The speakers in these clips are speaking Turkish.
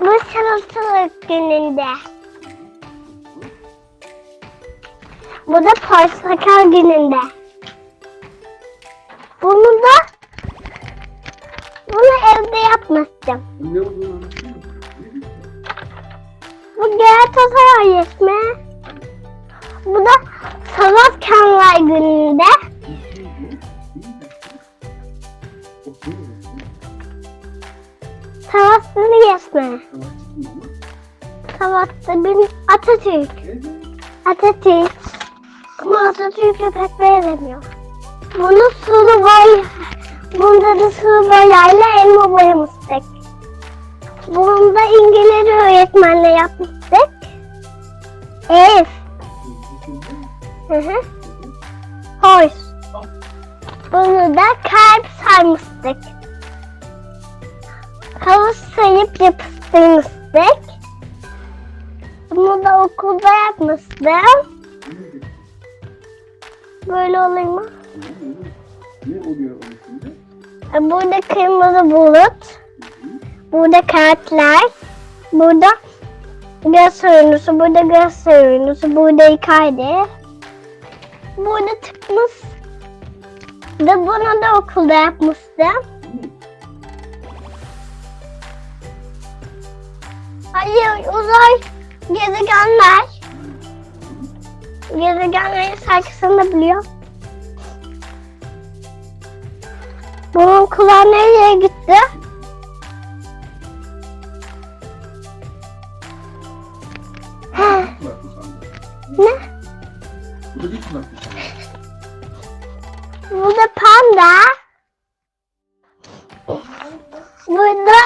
Bu salatalık gününde. Bu da portakal gününde. Bunu da bunu evde yapmıştım. Bu Galatasaray resmi. Bu da Salat Kanlay gününde. Savaşları resmi. Savaşta bir Atatürk. Atatürk. Ama Atatürk'e pek benzemiyor. Bunu sulu boy, bunda da sulu boyayla elma boyamıştık. Bunda İngiliz öğretmenle yapmıştık. Ev. Hı hı. Horse. Bunu da kalp sarmıştık. Havuz sayıp yapıştırmıştık. Bunu da okulda yapmıştım. Böyle olur mu? Ne oluyor onun içinde? Burada kırmızı bulut. Burada kartlar. Burada göz oyuncusu. Burada göz oyuncusu. Burada Icardi. Burada tıkmış. Da bunu da okulda yapmıştım. Hayır uzay gezegenler. Gezegenlerin şarkısını da biliyor. Bunun kulağı nereye gitti? Ne? Bu da panda. Burada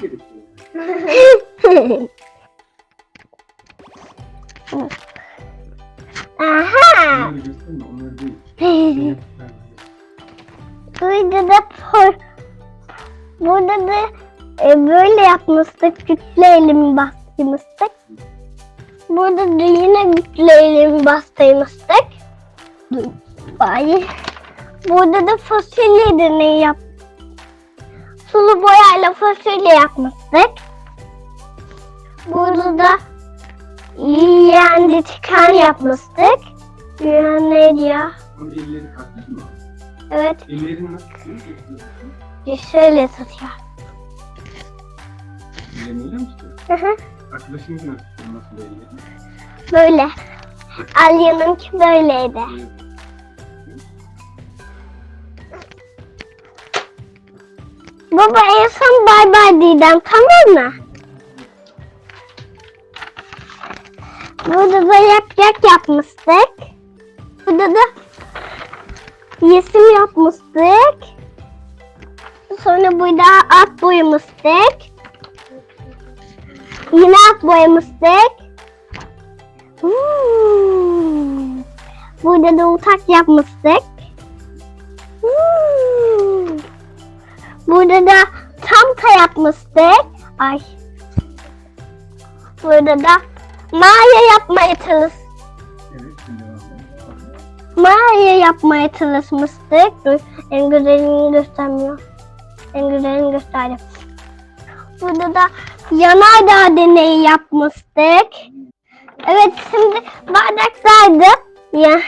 gerekiyor? Aha. Burada da por, burada da e, böyle yapmıştık. Güçlü elimi bastırmıştık. Burada da yine güçlü elimi bastırmıştık. Hayır. Burada da fasulye deneyi yap. Sulu boyayla fasulye yapmıştık. Burada da yiyen çıkan yapmıştık. Onun elleri kalkmış mı? Evet. Ellerini nasıl tutuyorsun? Şöyle tutuyor. Ellerini öyle mi tutuyorsun? Hı hı. Arkadaşın nasıl ellerini? Böyle. Alya'nınki böyleydi. Evet. Baba en son bay bay diyeceğim tamam mı? Burada da yak yapmıştık. Burada da resim yapmıştık. Sonra burada at boyamıştık. Yine at boyamıştık. Burada da uçak yapmıştık. Burada da çanta yapmıştık. Ay. Burada da mağara yapmaya çalış. Evet, şimdi. Mağara yapmaya çalışmıştık. Dur, en güzelini göstermiyor. En güzelini gösterdim. Burada da yanardağ deneyi yapmıştık. Evet şimdi bardaklarda ya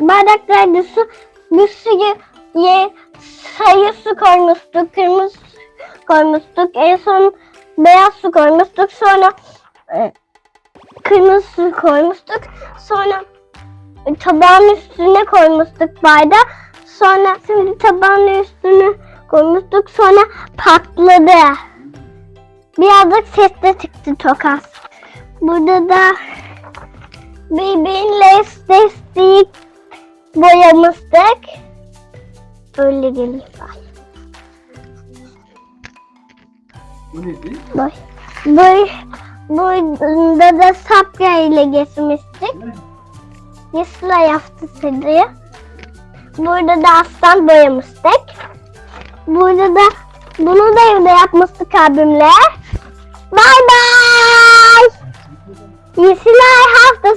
bardaklarda su bir suyu ye, sayı su koymuştuk, kırmızı koymuştuk, en son beyaz su koymuştuk, sonra e, kırmızı su koymuştuk, sonra tabağın üstüne koymuştuk bardağı, sonra şimdi tabağın üstüne koymuştuk, sonra patladı. Birazcık ses de çıktı çok az. Burada da birbirine destek boyamıştık. Öyle geliyor. Bu nedir? Boy. Boy. Burada da sapya ile geçmiştik. Yısla yaptı sediye. Burada da aslan boyamıştık. Burada da bunu da evde yapmıştık abimle. Bye bye. Yeşilay hafta